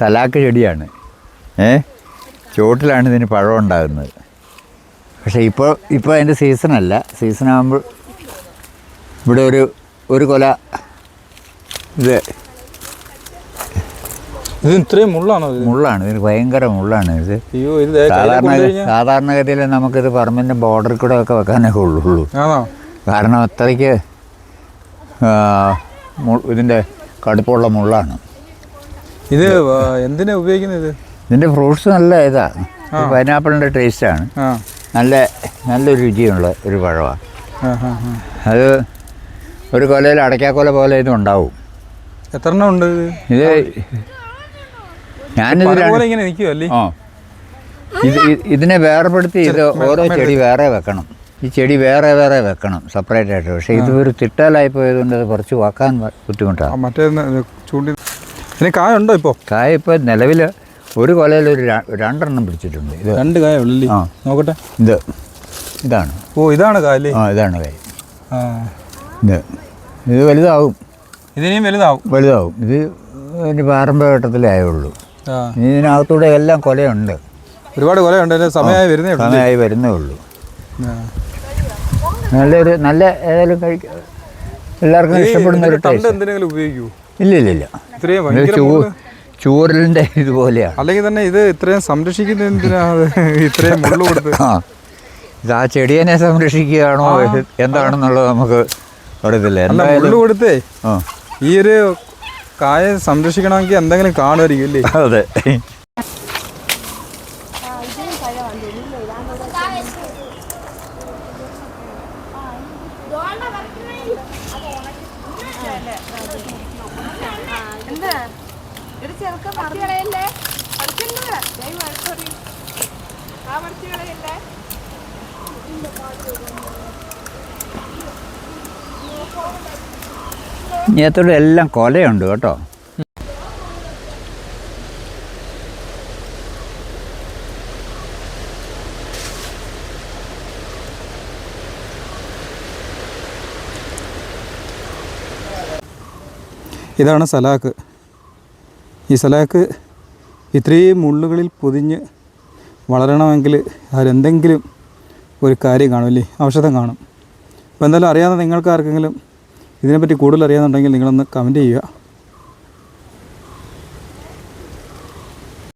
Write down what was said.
സലാക്ക് ചെടിയാണ്. ഏ? ചുവട്ടിലാണ് ഇതിന് പഴം ഉണ്ടാകുന്നത്. പക്ഷേ ഇപ്പോൾ ഇപ്പോൾ അതിന്റെ സീസണല്ല. സീസൺ ആകുമ്പോൾ ഇവിടെ ഒരു ഒരു കൊല ഇത് ഇത് ഇത്രയും മുള്ളാണോ മുള്ളാണ്. ഇതിന് ഭയങ്കര മുള്ളാണ് ഇത്. സാധാരണ സാധാരണഗതിയിൽ നമുക്കിത് പറമ്പിന്റെ ബോർഡറിൽ കൂടെ ഒക്കെ വെക്കാനൊക്കെ ഉള്ളൂ കാരണം അത്രയ്ക്ക് ഇതിന്റെ കടുപ്പമുള്ള മുള്ളാണ്. ഇത് എന്തിനാ ഉപയോഗിക്കുന്നത് ഇത്? ഇതിന്റെ ഫ്രൂട്ട്സ് നല്ല ഇതാണ് പൈനാപ്പിളിന്റെ ടേസ്റ്റ് ആണ്. നല്ല നല്ലൊരു രുചിയുള്ള ഒരു പഴമാണ്. അത് ഒരു കൊലയിൽ അടയ്ക്കാക്കൊല പോലെ ഇത് ഉണ്ടാവും. എത്ര എണ്ണം ഉണ്ട് ഇത്? ഞാൻ ഞാനിത് ആ. ഇത് ഇതിനെ വേർപെടുത്തി ഇത് ഓരോ ചെടി വേറെ വെക്കണം. ഈ ചെടി വേറെ വേറെ വെക്കണം സെപ്പറേറ്റ് ആയിട്ട്. പക്ഷേ ഇത് ഒരു തിട്ടലായി പോയതുകൊണ്ട് അത് കുറച്ച് വാക്കാൻ ബുദ്ധിമുട്ടാണ്. മറ്റേ ചൂണ്ടി ഇതിന് കായ ഉണ്ടോ ഇപ്പോൾ കായ ഇപ്പോൾ നിലവിൽ ഒരു കൊലയിൽ ഒരു രണ്ടെണ്ണം പിടിച്ചിട്ടുണ്ട്. ഇത് രണ്ട് കായ ഉള്ളി ആ. നോക്കട്ടെ. ഇത്. ഇതാണ്. ഓ ഇതാണ് കായ ആ ഇതാണ് കായ. ആ. ഇത്. ഇത് വലുതാവും. ഇതിനെയും വലുതാവും. വലുതാവും. ഇത് ഇതിന്റെ പ്രാരംഭ ഘട്ടത്തിലേ ആയുള്ളൂ ഇതിനകത്തൂടെ എല്ലാം കൊലയുണ്ട്. ഒരുപാട് കൊലയുണ്ട്. സമയമായി വരുന്നേ സമയമായി വരുന്നേ ഉള്ളൂ. നല്ലൊരു നല്ല ഏതായാലും കഴിക്ക എല്ലാവർക്കും ഇഷ്ടപ്പെടുന്ന ഒരു ടേസ്റ്റ് എന്തിനെങ്കിലും ഉപയോഗിക്കൂ ഇല്ല ഇല്ല ഇല്ല ഇത്രയും ഇത് ഭയങ്കര ചൂ മുള്ള്. ചൂരലിന്റെ ഇതുപോലെയാണ് അല്ലെങ്കിൽ തന്നെ ഇത് ഇത്രയും സംരക്ഷിക്കുന്ന എന്തിനാ അത്? ഇത്രയും മുള്ളു കൊടുത്ത്. ആ. ഇത് ആ ചെടിയെ സംരക്ഷിക്കുകയാണോ? എന്താണെന്നുള്ളത് നമുക്ക് അറിയത്തില്ല. അല്ല എന്തായാലും മുള്ളു കൊടുത്തേ. ആ. ഈ ഒരു കായ സംരക്ഷിക്കണമെങ്കിൽ എന്തെങ്കിലും കാണുമായിരിക്കും അല്ലേ? അതെ. എന്താ? ഒരു ചെറുക്കം. ആ എല്ലാം കൊലയുണ്ട് കേട്ടോ. ഇതാണ് സലാക്ക്. ഈ സലാക്ക് ഇത്രയും മുള്ളുകളിൽ പൊതിഞ്ഞ് വളരണമെങ്കിൽ അതിലെന്തെങ്കിലും ഒരു കാര്യം കാണും അല്ലേ ഔഷധം കാണും. അപ്പോൾ എന്തായാലും അറിയാവുന്ന നിങ്ങൾക്ക് ആർക്കെങ്കിലും ഇതിനെപ്പറ്റി കൂടുതൽ അറിയാമെന്നുണ്ടെങ്കിൽ നിങ്ങളൊന്ന് കമന്റ് ചെയ്യുക.